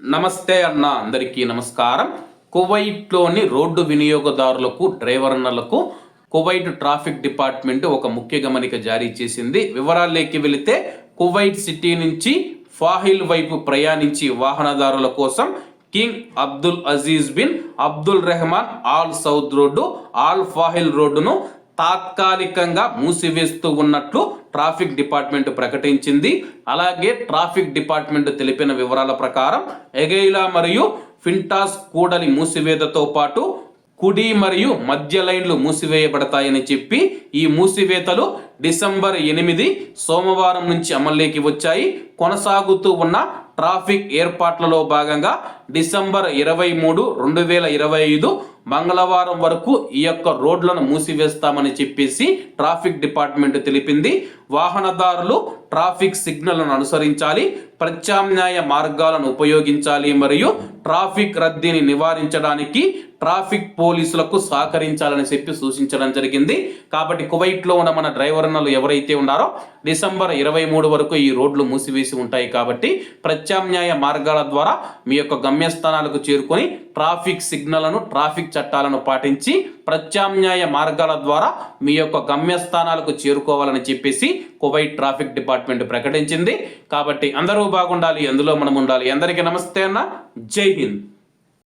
నమస్తే అన్న అందరికీ నమస్కారం. కువైట్లోని రోడ్డు వినియోగదారులకు డ్రైవర్నలకు కువైట్ ట్రాఫిక్ డిపార్ట్మెంట్ ఒక ముఖ్య గమనిక జారీ చేసింది. వివరాల్లోకి వెళితే కువైట్ సిటీ నుంచి ఫాహిల్ వైపు ప్రయాణించి వాహనదారుల కోసం king Abdul Aziz bin Abdul Rahman Al Saud road Al Fahil రోడ్డును తాత్కాలికంగా మూసివేస్తూ ఉన్నట్లు ట్రాఫిక్ డిపార్ట్మెంట్ ప్రకటించింది. అలాగే ట్రాఫిక్ డిపార్ట్మెంట్ తెలిపిన వివరాల ప్రకారం ఎగైలా మరియు ఫింటాస్ కూడలి మూసివేతతో పాటు కుడి మరియు మధ్య లైన్లు మూసివేయబడతాయని చెప్పి ఈ మూసివేతలు డిసెంబర్ ఎనిమిది సోమవారం నుంచి అమల్లోకి వచ్చాయి. కొనసాగుతూ ఉన్న ట్రాఫిక్ ఏర్పాట్లలో భాగంగా డిసెంబర్ ఇరవై మూడు రెండు వేల ఇరవై ఐదు మంగళవారం వరకు ఈ యొక్క రోడ్లను మూసివేస్తామని చెప్పేసి ట్రాఫిక్ డిపార్ట్మెంట్ తెలిపింది. వాహనదారులు ట్రాఫిక్ సిగ్నల్ను అనుసరించాలి ప్రత్యామ్నాయ మార్గాలను ఉపయోగించాలి మరియు ట్రాఫిక్ రద్దీని నివారించడానికి ట్రాఫిక్ పోలీసులకు సహకరించాలని చెప్పి సూచించడం జరిగింది. కాబట్టి కువైట్లో ఉన్న మన డ్రైవర్నలు ఎవరైతే ఉన్నారో డిసెంబర్ ఇరవై మూడు వరకు ఈ రోడ్లు మూసివేసి ఉంటాయి కాబట్టి ప్రత్యామ్నాయ మార్గాల ద్వారా మీ యొక్క గమ్యస్థానాలకు చేరుకొని ట్రాఫిక్ సిగ్నల్ను ట్రాఫిక్ చట్టాలను పాటించి ప్రత్యామ్నాయ మార్గాల ద్వారా మీ యొక్క గమ్యస్థానాలకు చేరుకోవాలని చెప్పేసి కువైట్ ట్రాఫిక్ డిపార్ట్మెంట్ ప్రకటించింది. కాబట్టి అందరూ బాగుండాలి అందులో మనం ఉండాలి. అందరికీ నమస్తే అన్న. జై హింద్.